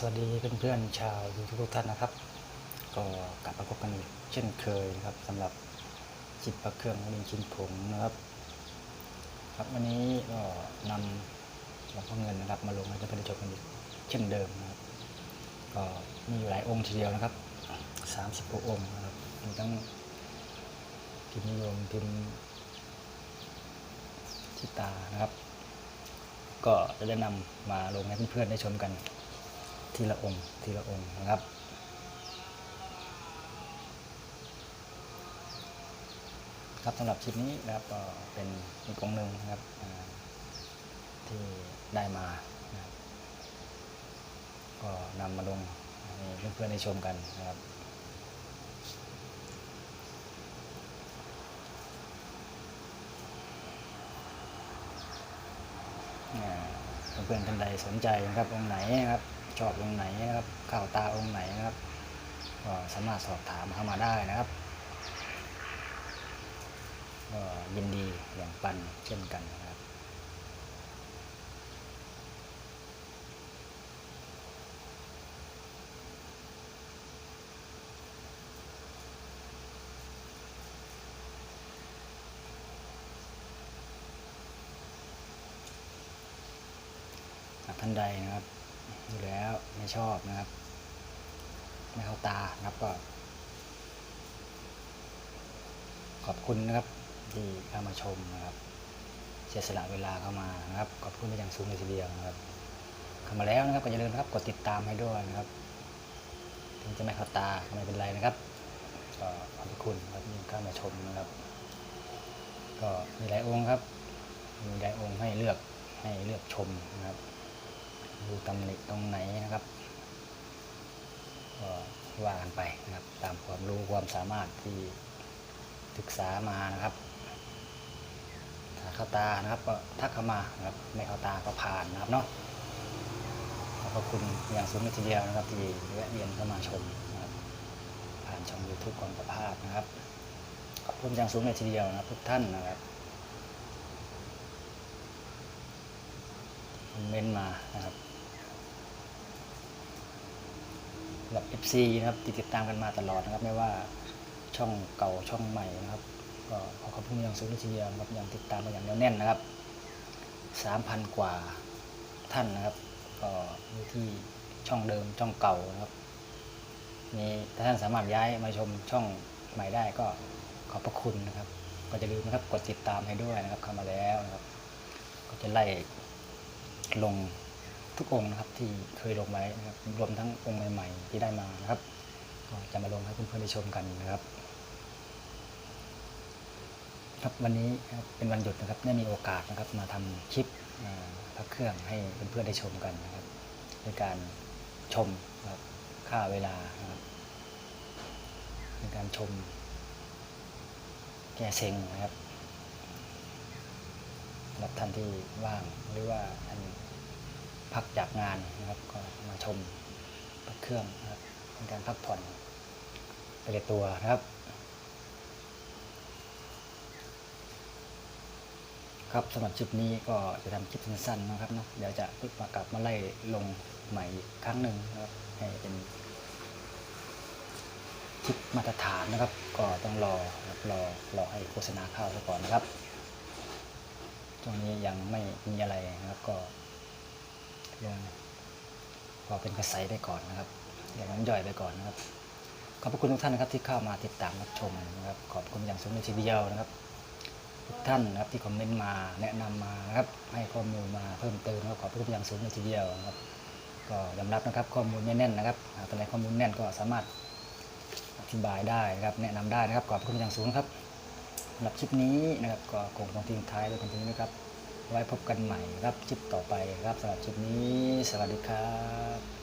สวัสดีเพื่อนๆชาวยูทูบทุกท่านนะครับ ก็กลับมาพบกันอีกเช่นเคยนะครับสำหรับจิตประเครื่องลินชินผงนะครับ ครับวันนี้ก็นำหลวงพ่อเงินนะครับ มาลงให้ท่านผู้ชมกันอีกเช่นเดิมนะครับ ก็มีอยู่หลายองค์ทีเดียวนะครับสามสิบกว่าองค์นะครับมีทั้งพิมพ์นิยมพิมพ์ชิตานะครับ ก็จะได้นำมาลงให้เพื่อนๆได้ชมกัน ทีละองค์ทีละองค์นะครับ ครับสำหรับคลิปนี้นะครับก็เป็นอีกองหนึ่งนะครับที่ได้มานะครับก็นำมาลงให้เพื่อนๆได้ชมกันนะครับเพื่อนๆท่านใดสนใจนะครับองค์ไหนนะครับ ชอบองค์ไหนนะครับข่าวตาองค์ไหนนะครับก็สามารถสอบถามเข้ามาได้นะครับก็ยินดีแบ่างปันเช่นกันนะครับท่านใดนะครับ ดูแล้วไม่ชอบนะครับ ไม่เข้าตานะครับก็ ขอบคุณนะครับที่เข้ามาชมนะครับเสียสละเวลาเข้ามานะครับ ขอบคุณไปอย่างสูงเลยทีเดียวนะครับเข้ามาแล้วนะครับก็อย่าลืมนะครับกดติดตามให้ด้วยนะครับ ถึงจะไม่เข้าตาก็ไม่เป็นไรนะครับก็ขอบคุณครับที่เข้ามาชมนะครับ ก็มีหลายองค์ครับมีหลายองค์ให้เลือกให้เลือกชมนะครับ ดูตำหนิตรงไหนนะครับก็ว่ากันไปนะครับ ตามความรู้ความสามารถที่ศึกษามานะครับ ถ้าเข้าตานะครับก็ทักเข้ามานะครับ ไม่เข้าตาก็ผ่านนะครับเนาะขอบคุณอย่างสูงเลยทีเดียวนะครับ ที่แวะเวียนเข้ามาชมนะครับ ผ่านช่อง YouTube ของประภาสนะครับ ขอบคุณอย่างสูงเลยทีเดียวนะครับ ทุกท่านนะครับคอมเมนต์มานะครับ สำหรับ FC นะครับที่ติดตามกันมาตลอดนะครับ ไม่ว่าช่องเก่าช่องใหม่นะครับ ก็ขอขอบคุณอย่างสูงทีเดียวนะครับยังติดตามมาอย่างเหนียวแน่นนะครับ 3,000 กว่าท่านนะครับ ก็อยู่ที่ช่องเดิมช่องเก่านะครับมีถ้าท่านสามารถย้ายมาชมช่องใหม่ได้ก็ขอบพระคุณนะครับ ก็จะลืมนะครับกดติดตามให้ด้วยนะครับเข้ามาแล้วนะครับ ก็จะไล่ลง ทุกองค์นะครับที่เคยลงไว้นะครับรวมทั้งองค์ใหม่ๆที่ได้มานะครับก็จะมาลงให้เพื่อนๆได้ชมกันนะครับ ครับวันนี้ครับเป็นวันหยุดนะครับได้มีโอกาสนะครับมาทำคลิปพระเครื่องให้เพื่อนๆได้ชมกันนะครับในการชมครับค่าเวลานะครับในการชม แกเซ็งนะครับสำหรับท่านที่ว่างหรือว่าท่าน พักจากงานนะครับก็มาชมพระเครื่องนะครับเป็นการพักผ่อนไปในตัวนะครับ ครับสำหรับคลิปนี้ก็จะทำคลิปสั้นๆนะครับเนาะเดี๋ยวจะมากลับมาไล่ลงใหม่อีกครั้งหนึ่งนะครับให้เป็นคลิปมาตรฐานนะครับ ก็ต้องรอนะครับรอรอให้โฆษณาเข้าซะก่อนนะครับช่วงนี้ยังไม่มีอะไรนะครับก็ ยังพอเป็นกระแสไปก่อนนะครับอย่างน้ำย่อยไปก่อนนะครับ ขอบพระคุณทุกท่านนะครับที่เข้ามาติดตามรับชมนะครับ ขอบคุณอย่างสูงในทีเดียวนะครับ ทุกท่านนะครับที่คอมเมนต์มาแนะนำมานะครับให้ข้อมูลมาเพิ่มเติมนะครับขอบพระคุณอย่างสูงในทีเดียวนะครับ ก็ยอมรับนะครับข้อมูลไม่แน่นนะครับหากตอนไหนข้อมูลแน่นก็สามารถอธิบายได้นะครับ แนะนำได้นะครับขอบพระคุณอย่างสูงครับสำหรับคลิปนี้นะครับก็คงต้องทิ้งท้ายด้วยกันตรงนี้นะครับ ไว้พบกันใหม่รับชิปต่อไปครับสำหรับชิปนี้ สวัสดีครับ